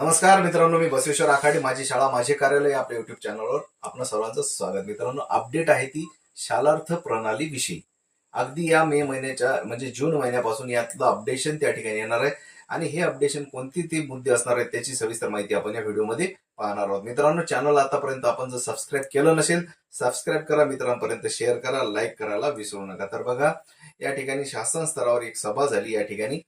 नमस्कार मित्रांनो मी बसवेश्वर आखाडे माझी शाळा माझे कार्यालय आपल्या युट्यूब चॅनलवर आपलं सर्वांचं स्वागत. मित्रांनो अपडेट आहे ती शालार्थ प्रणाली विषयी. अगदी या मे महिन्याच्या म्हणजे जून महिन्यापासून यातलं अपडेशन त्या ठिकाणी येणार आहे. आणि हे अपडेशन कोणती ते मुद्दे असणार आहेत त्याची सविस्तर माहिती आपण या व्हिडिओमध्ये पाहणार आहोत. मित्रांनो चॅनल आतापर्यंत आपण जर सबस्क्राईब केलं नसेल सबस्क्राईब करा. मित्रांपर्यंत शेअर करा लाईक करायला विसरू नका. तर बघा या ठिकाणी शासन स्तरावर एक सभा झाली. या ठिकाणी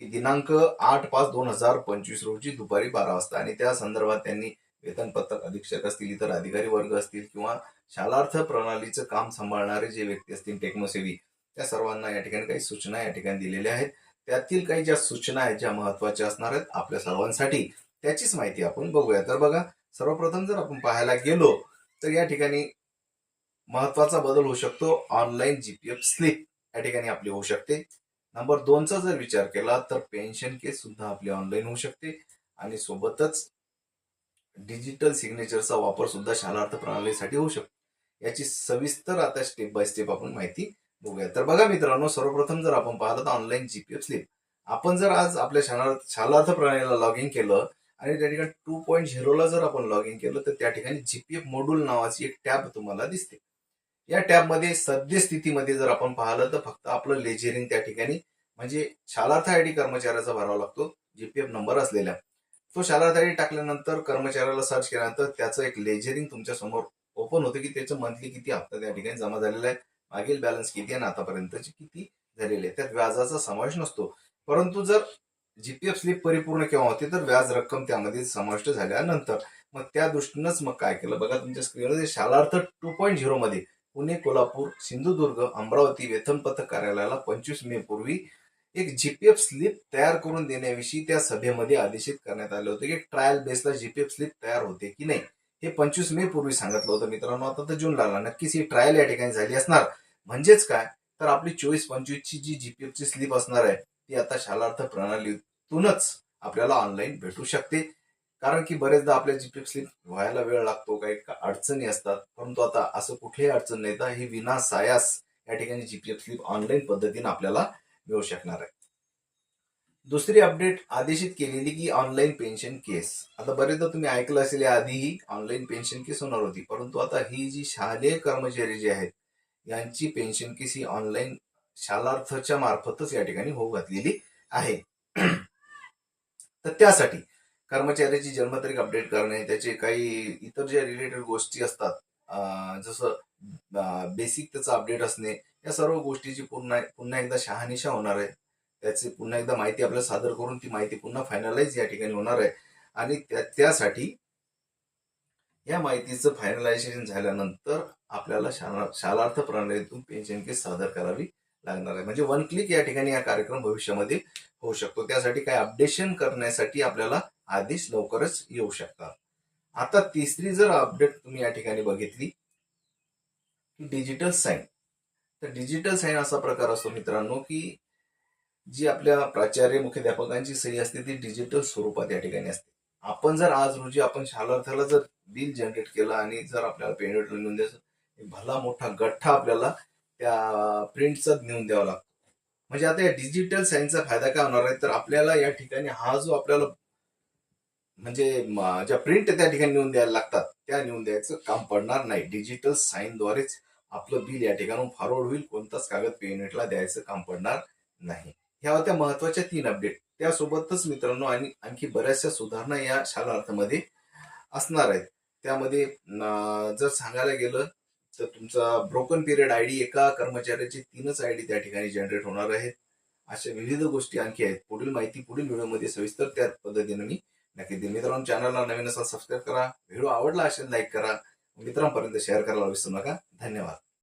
की दिनांक आठ पाच दोन हजार पंचवीस रोजी दुपारी बारा वाजता. आणि त्या संदर्भात त्यांनी वेतनपत्रक अधीक्षक असतील इतर अधिकारी वर्ग असतील किंवा शालार्थ प्रणालीचं काम सांभाळणारे जे व्यक्ती असतील टेक्नोसेवी त्या सर्वांना या ठिकाणी काही सूचना या ठिकाणी दिलेल्या आहेत. त्यातील काही ज्या सूचना आहेत ज्या महत्त्वाच्या असणार आहेत आपल्या सर्वांसाठी त्याचीच माहिती आपण बघूया. तर बघा सर्वप्रथम जर आपण पाहायला गेलो तर या ठिकाणी महत्त्वाचा बदल होऊ शकतो. ऑनलाईन जीपीएफ स्लिप या ठिकाणी आपली होऊ शकते. नंबर दोनचा जर विचार केला तर पेन्शन केस सुद्धा आपली ऑनलाईन होऊ शकते आणि सोबतच डिजिटल सिग्नेचरचा वापर सुद्धा शालार्थ प्रणालीसाठी होऊ शकतो. याची सविस्तर आता स्टेप बाय स्टेप आपण माहिती बघूया. तर बघा मित्रांनो सर्वप्रथम जर आपण पाहिलं तर ऑनलाईन जीपीएफ स्लिप आपण जर आज आपल्या शालार्थ शालार्थ प्रणालीला लॉग इन केलं आणि त्या ठिकाणी टू पॉईंट झिरोला जर आपण लॉग इन केलं तर त्या ठिकाणी जीपीएफ मॉड्यूल नावाची एक टॅब तुम्हाला दिसते. या टॅबमध्ये सद्यस्थितीमध्ये जर आपण पाहिलं तर फक्त आपलं लेजरिंग त्या ठिकाणी म्हणजे शालार्थ आय डी कर्मचाऱ्याचा भरावा लागतो जीपीएफ नंबर असलेला तो शालार्थ आय डी टाकल्यानंतर कर्मचाऱ्याला सर्च केल्यानंतर त्याचं एक लेझरिंग तुमच्यासमोर ओपन होतं की त्याचं मंथली किती हप्ता त्या ठिकाणी जमा झालेला आहे मागील बॅलन्स किती आहे आणि आतापर्यंतची किती झालेली आहे त्यात व्याजाचा समावेश नसतो. परंतु जर जीपीएफ स्लिप परिपूर्ण केव्हा होते तर व्याज रक्कम त्यामध्ये समाविष्ट झाल्यानंतर. मग त्या दृष्टीनंच मग काय केलं? बघा तुमच्या स्क्रीनवर शालार्थ टू पॉईंट झिरो मध्ये पुणे कोल्हापूर सिंधुदुर्ग अमरावती वेतनपथक कार्यालयाला पंचवीस मे पूर्वी एक जीपीएफ स्लिप तयार करून देण्याविषयी त्या सभेमध्ये आदेशित करण्यात आले होते. की ट्रायल बेसला जीपीएफ स्लिप तयार होते की नाही हे पंचवीस मे पूर्वी सांगितलं होतं मित्रांनो. आता तर जून लागला नक्कीच ही ट्रायल या ठिकाणी झाली असणार. म्हणजेच काय? तर आपली चोवीस पंचवीसची जी जीपीएफची स्लिप असणार आहे ती आता शालार्थ प्रणालीतूनच आपल्याला ऑनलाईन भेटू शकते. कारण की बरेचदा आपल्या जीपीएफ स्लिप व्हायला वेळ लागतो काही अडचणी असतात. परंतु आता असं कुठेही अडचण नाही तर ही विना सायास या ठिकाणी जीपीएफ स्लिप ऑनलाईन पद्धतीने आपल्याला मिळू शकणार आहे. दुसरी अपडेट आदेशित केलेली की ऑनलाईन पेन्शन केस आता बरेचदा तुम्ही ऐकलं असेल आधीही ऑनलाईन पेन्शन केस होणार होती. परंतु आता ही जी शालेय कर्मचारी जे आहेत यांची पेन्शन केस ही ऑनलाईन शालार्थच्या मार्फतच या ठिकाणी होऊ घातलेली आहे. तर त्यासाठी कर्मचाऱ्याची जन्मतारीख अपडेट करणे त्याचे काही इतर ज्या रिलेटेड गोष्टी असतात जसं बेसिक त्याचं अपडेट असणे या सर्व गोष्टीची पुन्हा पुन्हा एकदा शहानिशा होणार आहे. त्याची पुन्हा एकदा माहिती आपल्याला सादर करून ती माहिती पुन्हा फायनलाइज या ठिकाणी होणार आहे. आणि त्या- त्यासाठी या माहितीचं फायनलायझेशन झाल्यानंतर आपल्याला शालार्थ प्रणालीतून पेन्शन केस सादर करावी लागणार आहे. म्हणजे वन क्लिक या ठिकाणी हा कार्यक्रम भविष्यामध्ये होऊ शकतो. त्यासाठी काय अपडेशन करण्यासाठी आपल्याला आदेश लवकरच येऊ शकतात. आता तिसरी जर अपडेट तुम्ही या ठिकाणी बघितली की डिजिटल साईन तर डिजिटल साईन असा प्रकार असतो मित्रांनो की जी आपल्या प्राचार्य मुख्याध्यापकांची सही असते ती डिजिटल स्वरूपात या ठिकाणी असते. आपण जर आज रोजी आपण शालार्थाला जर बिल जनरेट केलं आणि जर आपल्याला पेमेंट नेऊन द्यायचं भला मोठा गठ्ठा आपल्याला त्या प्रिंटचा नेऊन द्यावा लागतो. म्हणजे आता या डिजिटल साईनचा फायदा काय होणार आहे? तर आपल्याला या ठिकाणी हा जो आपल्याला म्हणजे ज्या प्रिंट त्या ठिकाणी नेऊन द्यायला लागतात त्या नेऊन द्यायचं काम पडणार नाही. डिजिटल साईनद्वारेच आपलं बिल या ठिकाणून फॉरवर्ड होईल. कोणताच कागद पेमेंटला द्यायचं काम पडणार नाही. ह्या होत्या महत्त्वाच्या तीन अपडेट त्यासोबतच मित्रांनो आणि आणखी बऱ्याचशा सुधारणा या शालार्थामध्ये असणार आहेत. त्यामध्ये जर सांगायला गेलं तर तुमचा ब्रोकन पिरियड आयडी एका कर्मचाऱ्याची तीनच आयडी त्या ठिकाणी जनरेट होणार आहेत अशा विविध गोष्टी आणखी आहेत. पुढील माहिती पुढील व्हिडिओमध्ये सविस्तर त्या पद्धतीने मी नक्की देईन मित्रांनो चॅनलला नवीन असाल सबस्क्राईब करा. व्हिडिओ आवडला असेल लाईक करा. मित्रांपर्यंत शेअर करायला विसरू नका. धन्यवाद.